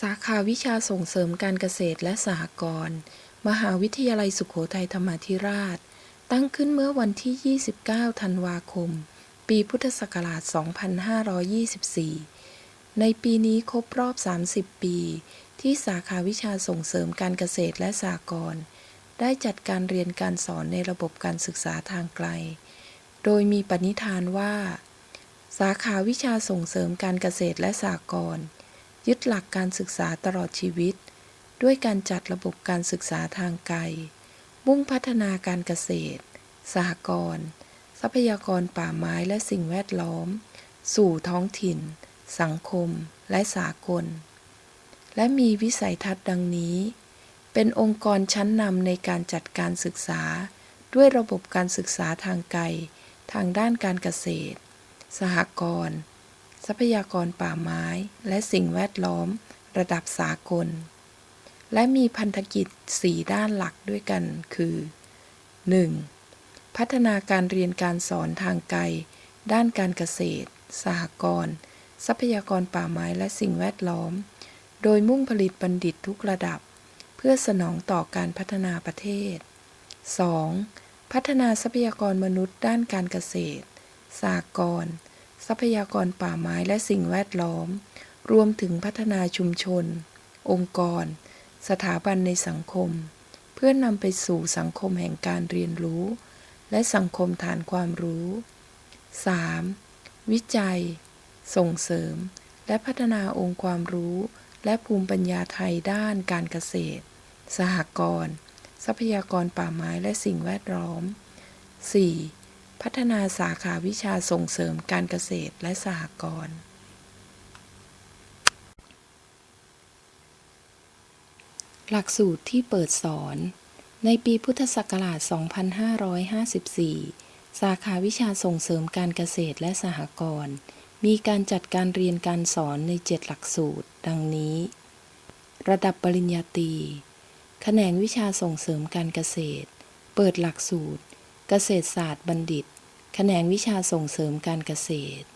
สาขาวิชาส่งเสริมการเกษตรและสหกรณ์ มหาวิทยาลัยสุโขทัยธรรมาธิราช ตั้งขึ้นเมื่อวันที่ 29 ธันวาคม ปีพุทธศักราช 2524 ในปีนี้ครบรอบ 30 ปี ที่สาขาวิชาส่งเสริมการเกษตรและสหกรณ์ ได้จัดการเรียนการสอนในระบบการศึกษาทางไกล โดยมีปณิธานว่า สาขาวิชาส่งเสริมการเกษตรและสหกรณ์ ยึดหลักการศึกษาตลอดชีวิต ด้วยการจัดระบบการศึกษาทางไกล มุ่งพัฒนาการเกษตร สหกรณ์ ทรัพยากรป่าไม้และสิ่งแวดล้อม สู่ท้องถิ่น สังคม และสากล และมีวิสัยทัศน์ดังนี้ เป็นองค์กรชั้นนำในการจัดการศึกษา ด้วยระบบการศึกษาทางไกล ทางด้านการเกษตร สหกรณ์ รัพยากรป่าไม้ และสิ่งแวดล้อม ระดับสากล และมีพันธกิจ 4 ด้านหลักด้วยกัน คือ 1. พัฒนาการเรียนการสอนทางไกล ด้านการเกษตร สหกรณ์ ทรัพยากรป่าไม้และสิ่งแวดล้อม โดยมุ่งผลิตบัณฑิตทุกระดับ เพื่อสนองต่อการพัฒนาประเทศ 2. พัฒนาทรัพยากรมนุษย์ด้านการเกษตรสหกรณ์ ทรัพยากรป่าไม้และสิ่งแวดล้อม รวมถึงพัฒนาชุมชน องค์กร สถาบันในสังคม เพื่อนำไปสู่สังคมแห่งการเรียนรู้ และสังคมฐานความรู้ 3. วิจัย ส่งเสริม และพัฒนาองค์ความรู้ และภูมิปัญญาไทยด้านการเกษตร สหกรณ์ทรัพยากรป่าไม้และสิ่งแวดล้อม 4. พัฒนาสาขาวิชาส่งเสริมการเกษตรและสหกรณ์ หลักสูตรที่เปิดสอน ในปีพุทธศักราช 2554 สาขาวิชาส่งเสริมการเกษตรและสหกรณ์ มีการจัดการเรียนการสอนใน 7 หลักสูตร ดังนี้ ระดับปริญญาตรี แขนงวิชาส่งเสริมการเกษตร เปิดหลักสูตรเกษตรศาสตร์บัณฑิต แขนงวิชาส่งเสริมการเกษตร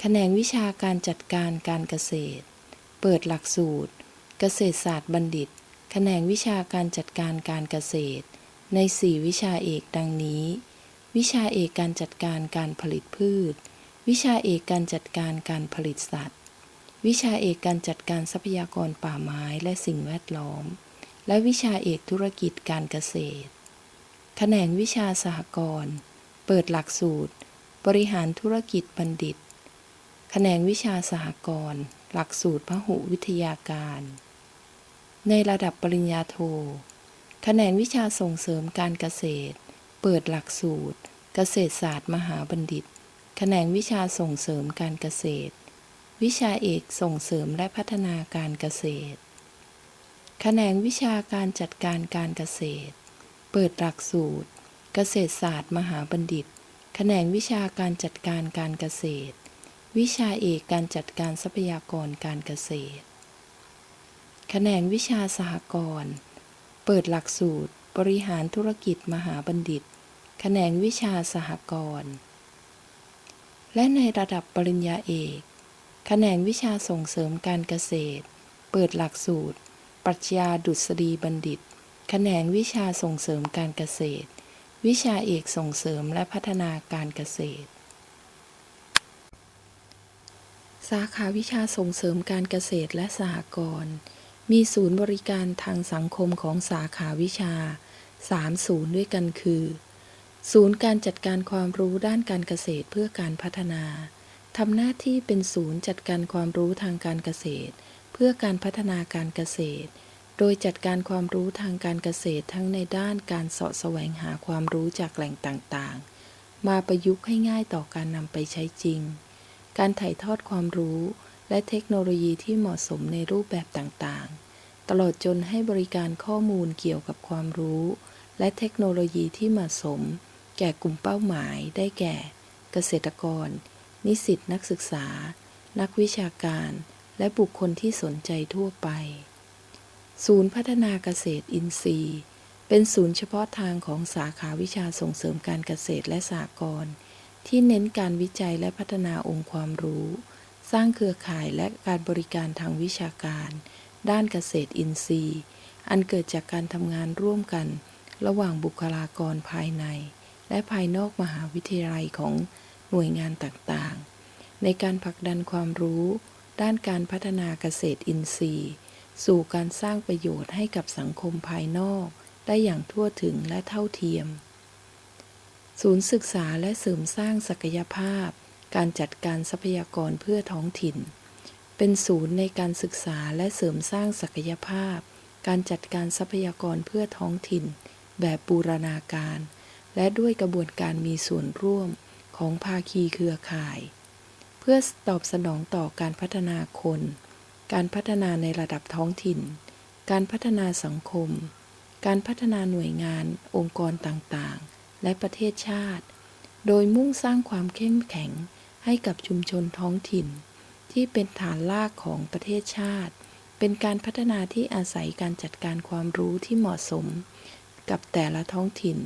แขนงวิชาการจัดการการเกษตร เปิดหลักสูตร เกษตรศาสตร์บัณฑิต แขนงวิชาการจัดการการเกษตร ใน 4 วิชาเอกดังนี้ วิชาเอกการจัดการการผลิตพืช วิชาเอกการจัดการการผลิตสัตว์ วิชาเอกการจัดการทรัพยากรป่าไม้และสิ่งแวดล้อม และวิชาเอกธุรกิจการเกษตร แขนงวิชาสหกรณ์ เปิดหลักสูตร บริหารธุรกิจบัณฑิต แขนงวิชาสหกรณ์ หลักสูตรพหุวิทยาการ ในระดับปริญญาโท แขนงวิชาส่งเสริมการเกษตร เปิดหลักสูตร เกษตรศาสตร์มหาบัณฑิต แขนงวิชาส่งเสริมการเกษตร วิชาเอกส่งเสริมและพัฒนาการเกษตร แขนงวิชาการจัดการการเกษตร เปิดหลักสูตร เกษตรศาสตร์ มหาบัณฑิต แขนงวิชาการจัดการการเกษตร วิชาเอกการจัดการทรัพยากรการเกษตร แขนงวิชาสหกรณ์ เปิดหลักสูตร บริหารธุรกิจมหาบัณฑิต แขนงวิชาสหกรณ์ และในระดับปริญญาเอก แขนงวิชาส่งเสริมการเกษตร เปิดหลักสูตร ปรัชญาดุษฎีบัณฑิต แขนงวิชาส่งเสริมการเกษตร วิชาเอกส่งเสริมและพัฒนาการเกษตร สาขาวิชาส่งเสริมการเกษตรและสหกรณ์มีศูนย์บริการทางสังคมของสาขาวิชา 3 ศูนย์ด้วยกันคือ ศูนย์การจัดการความรู้ด้านการเกษตรเพื่อการพัฒนาทำหน้าที่เป็นศูนย์จัดการความรู้ทางการเกษตร เพื่อการพัฒนาการเกษตร โดยจัดการความรู้ทางการเกษตรทั้งในด้านการเสาะแสวงหาความรู้จากแหล่งต่างๆ มาประยุกต์ให้ง่ายต่อการนำไปใช้จริง การถ่ายทอดความรู้และเทคโนโลยีที่เหมาะสมในรูปแบบต่างๆ ตลอดจนให้บริการข้อมูลเกี่ยวกับความรู้ และเทคโนโลยีที่เหมาะสม แก่กลุ่มเป้าหมาย ได้แก่ เกษตรกร นิสิตนักศึกษา นักวิชาการ และบุคคลที่สนใจทั่วไป ศูนย์พัฒนาเกษตรอินทรีย์ เป็นศูนย์เฉพาะทางของสาขาวิชาส่งเสริมการเกษตรและสหกรณ์ที่เน้นการวิจัยและพัฒนาองค์ความรู้ สร้างเครือข่ายและการบริการทางวิชาการ ด้านเกษตรอินทรีย์ อันเกิดจากการทำงานร่วมกัน ระหว่างบุคลากรภายใน และภายนอกมหาวิทยาลัยของหน่วยงานต่างๆ ในการผลักดันความรู้ ด้านการพัฒนาเกษตรอินทรีย์ สู่การสร้างประโยชน์ให้กับสังคมภายนอก ได้อย่างทั่วถึงและเท่าเทียม ศูนย์ศึกษาและเสริมสร้างศักยภาพ การจัดการทรัพยากรเพื่อท้องถิ่น เป็นศูนย์ในการศึกษาและเสริมสร้างศักยภาพ การจัดการทรัพยากรเพื่อท้องถิ่น แบบบูรณาการ และด้วยกระบวนการมีส่วนร่วมของภาคีเครือข่าย เพื่อตอบสนองต่อการพัฒนาคน การพัฒนาในระดับท้องถิ่น การพัฒนาสังคม การพัฒนาหน่วยงาน องค์กรต่างๆ และประเทศชาติ โดยมุ่งสร้างความเข้มแข็งให้กับชุมชนท้องถิ่น ที่เป็นฐานรากของประเทศชาติ เป็นการพัฒนาที่อาศัยการจัดการความรู้ที่เหมาะสม กับแต่ละท้องถิ่น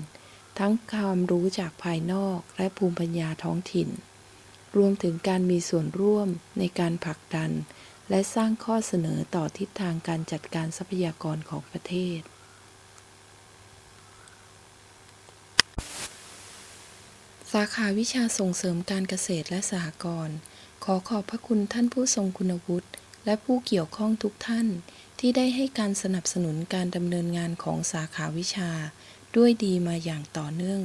ทั้งความรู้จากภายนอกและภูมิปัญญาท้องถิ่น รวมถึงการมีส่วนร่วมในการผลักดัน และสร้างข้อเสนอต่อทิศทางการจัดการทรัพยากรของประเทศ สาขาวิชาส่งเสริมการเกษตรและสหกรณ์ ขอขอบพระคุณท่านผู้ทรงคุณวุฒิและผู้เกี่ยวข้องทุกท่านที่ได้ให้การสนับสนุนการดำเนินงานของสาขาวิชา ด้วยดีมาอย่างต่อเนื่อง